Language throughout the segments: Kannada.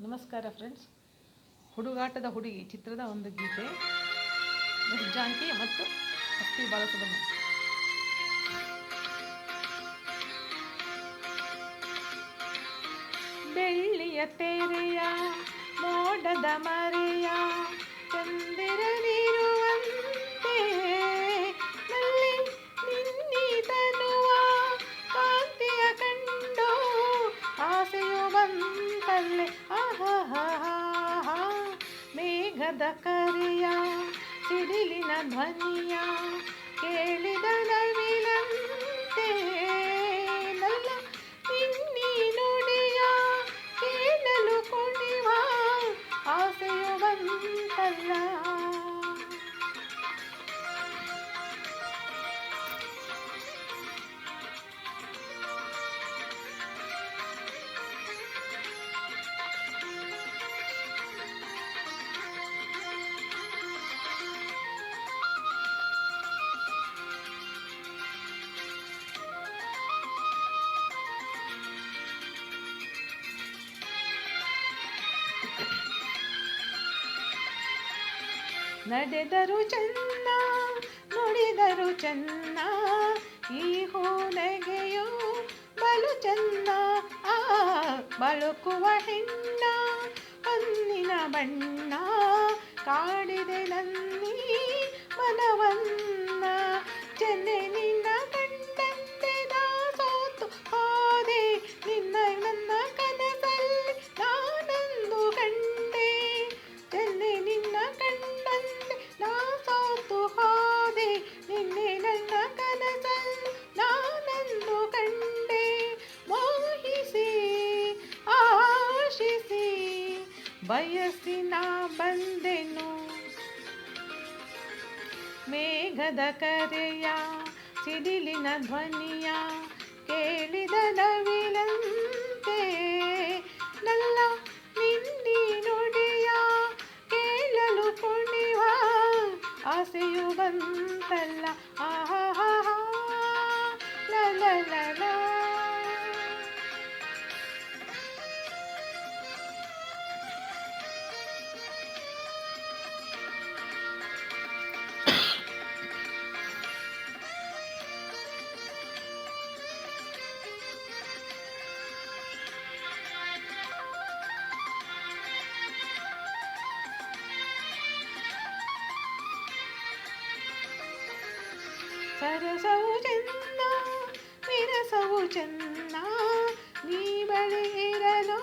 ನಮಸ್ಕಾರ ಫ್ರೆಂಡ್ಸ್ ಹುಡುಗಾಟದ ಹುಡುಗಿ ಚಿತ್ರದ ಒಂದು ಗೀತೆ ಜಾಂಕಿ ಮತ್ತು ಅಸ್ತಿ ಬಾಲಸುಬ್ರಹ್ಮಣ್ಯ. ಬೆಳ್ಳಿಯ ತೆರೆಯ ಮೋಡದ ಮೇಘದ ಕರೆಯ ಸಿಡಿಲಿನ ಧ್ವನಿಯ ಕೇಳಿದ ನವಿಲಂತೆ ನಡೆದರು ಚೆನ್ನ, ನುಡಿದರು ಚೆನ್ನ, ಈ ಹೂನಗೆಯು ಬಲು ಚೆನ್ನ, ಆ ಬಳುಕುವ ಹೆಣ್ಣ ಹೊನ್ನಿನ ಬಣ್ಣ, ಕಾಡಿದೆ ನನ್ನಿ ಮನವನ್ನ ಚೆನ್ನೆ ಬಯಸಿ ನಾ ಬಂದೆನು. ಮೇಘದ ಕರೆಯ, ಸಿಡಿಲಿನ ಧ್ವನಿಯ ಕೇಳಿದ ನವಿಲಂತೆ ನಲ್ಲ ನಿನ್ನಿ ನುಡಿಯ ಕೇಳಲು ಕುಣಿವ, ಆಸೆಯು ಬಂತಲ್ಲ, ಆಹಾ సరసవు చెందా విరసవు చెన్నా నీ బలిరలో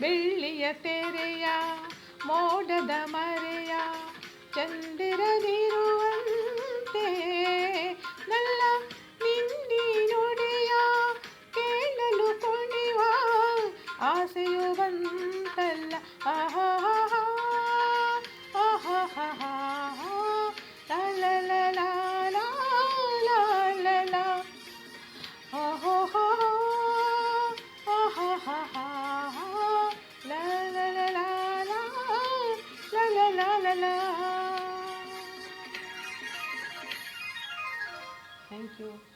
ಬೆಳ್ಳಿಯ ತೆರೆಯ ಮೋಡದ ಮರೆಯ ಚಂದಿರದಿರುವಂತೆ ನಲ್ಲ ನಿನ್ನಿ ನುಡಿಯ ಕೇಳಲು ಕುಣಿವ ಆಸೆಯು ಬಂತಲ್ಲ. ಆಹಾ la. Thank you.